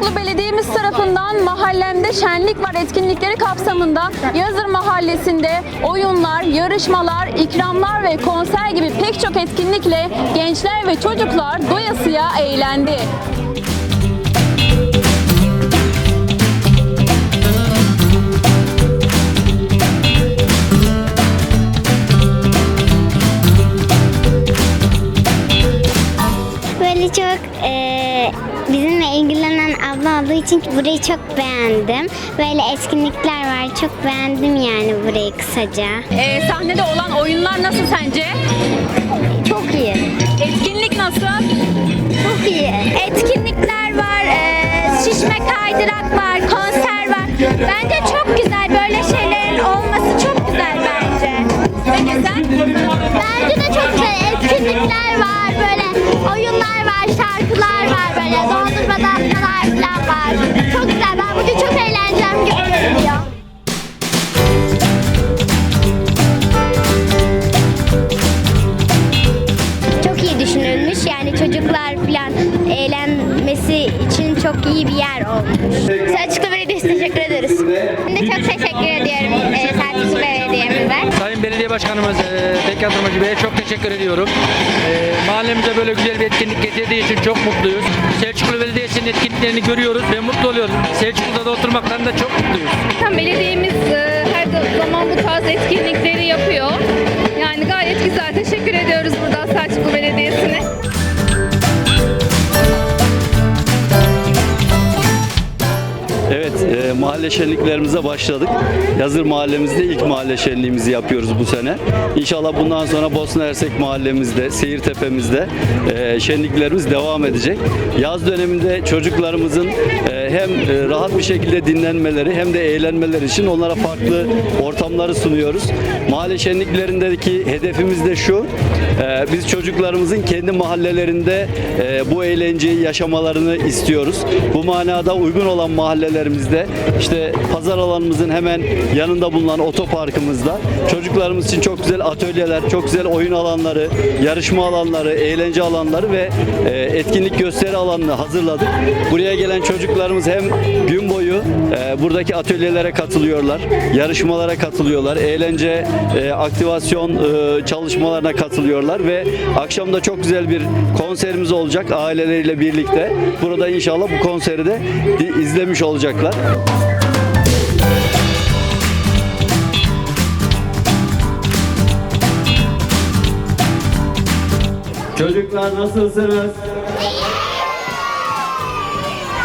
Selçuklu Belediye'miz tarafından mahallemde şenlik var etkinlikleri kapsamında Yazır Mahallesi'nde oyunlar, yarışmalar, ikramlar ve konser gibi pek çok etkinlikle gençler ve çocuklar doyasıya eğlendi. Böyle çok abla olduğu için burayı çok beğendim. Böyle etkinlikler var. Çok beğendim yani burayı kısaca. Ee, sahnede olan oyunlar nasıl sence? Çok iyi. Etkinlik nasıl? Çok iyi. etkinlikler için çok iyi bir yer olmuş. Selçuklu Belediyesi teşekkür ederiz. Ben de çok teşekkür ediyorum e, Selçuklu Belediye'mize. Sayın Belediye Başkanımız e, Tek Yatırmacı Bey'e çok teşekkür ediyorum. E, mahallemize böyle güzel bir etkinlik getirdiği için çok mutluyuz. Selçuklu Belediyesi'nin etkinliklerini görüyoruz ve mutlu oluyoruz. Selçuklu'da da oturmaktan da çok mutluyuz. Zaten belediyemiz e, her zaman bu tarz etkinlikleri yapıyor. Yani gayet güzel. Teşekkür ediyoruz buradan Selçuklu Belediyesi'ne. Evet, e, mahalle şenliklerimize başladık. Yazır mahallemizde ilk mahalle şenliğimizi yapıyoruz bu sene. İnşallah bundan sonra Bosna Hersek mahallemizde, Seyirtepe'mizde e, şenliklerimiz devam edecek. Yaz döneminde çocuklarımızın e, hem e, rahat bir şekilde dinlenmeleri hem de eğlenmeleri için onlara farklı ortamları sunuyoruz. Mahalle şenliklerindeki hedefimiz de şu, e, biz çocuklarımızın kendi mahallelerinde e, bu eğlenceyi yaşamalarını istiyoruz. Bu manada uygun olan mahallelerimizde işte pazar alanımızın hemen yanında bulunan otoparkımızda çocuklarımız için çok güzel atölyeler, çok güzel oyun alanları, yarışma alanları, eğlence alanları ve e, etkinlik gösteri alanını hazırladık. Buraya gelen çocuklarımız hem gün boyu e, buradaki atölyelere katılıyorlar, yarışmalara katılıyorlar, eğlence, e, aktivasyon e, çalışmalarına katılıyorlar ve akşam da çok güzel bir konserimiz olacak aileleriyle birlikte. Burada inşallah bu konseri de izlemiş olacaklar. Çocuklar nasılsınız?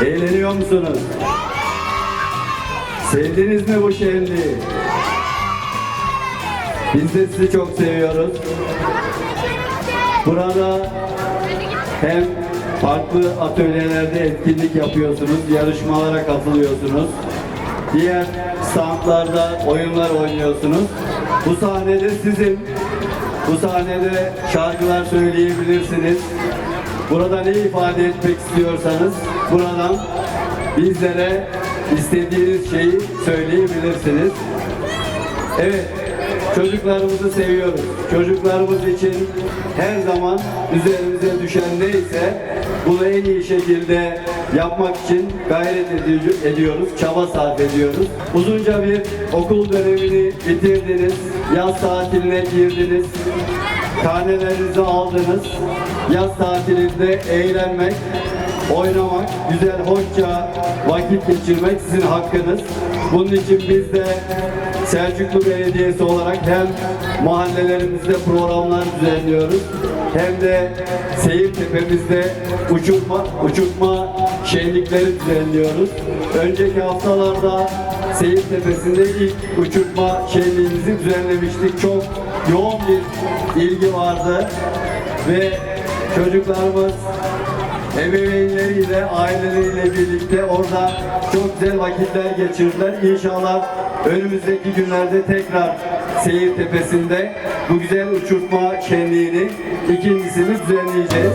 Eğleniyor musunuz? Sevdiniz mi bu şenliği? Biz de sizi çok seviyoruz. Burada hem farklı atölyelerde etkinlik yapıyorsunuz, yarışmalara katılıyorsunuz. Diğer standlarda oyunlar oynuyorsunuz. Bu sahnede sizin, bu sahnede şarkılar söyleyebilirsiniz. Burada ne ifade etmek istiyorsanız buradan bizlere istediğiniz şeyi söyleyebilirsiniz. Evet, çocuklarımızı seviyoruz. Çocuklarımız için her zaman üzerimize düşen neyse bunu en iyi şekilde yapmak için gayret ediyoruz, çaba sarf ediyoruz. Uzunca bir okul dönemini bitirdiniz, yaz tatiline girdiniz, karnelerinizi aldınız. Yaz tatilinde eğlenmek, oynamak, güzel, hoşça vakit geçirmek sizin hakkınız. Bunun için biz de Selçuklu Belediyesi olarak hem mahallelerimizde programlar düzenliyoruz hem de Seyirtepe'mizde uçurma, uçurtma şenlikleri düzenliyoruz. Önceki haftalarda Seyirtepe'sinde ilk uçurtma şenliğimizi düzenlemiştik. Çok yoğun bir ilgi vardı ve çocuklarımız ebeveynleriyle, aileleriyle birlikte orada çok güzel vakitler geçirdiler. İnşallah önümüzdeki günlerde tekrar Seyir Tepesi'nde bu güzel uçurtma şenliğini ikincisini düzenleyeceğiz.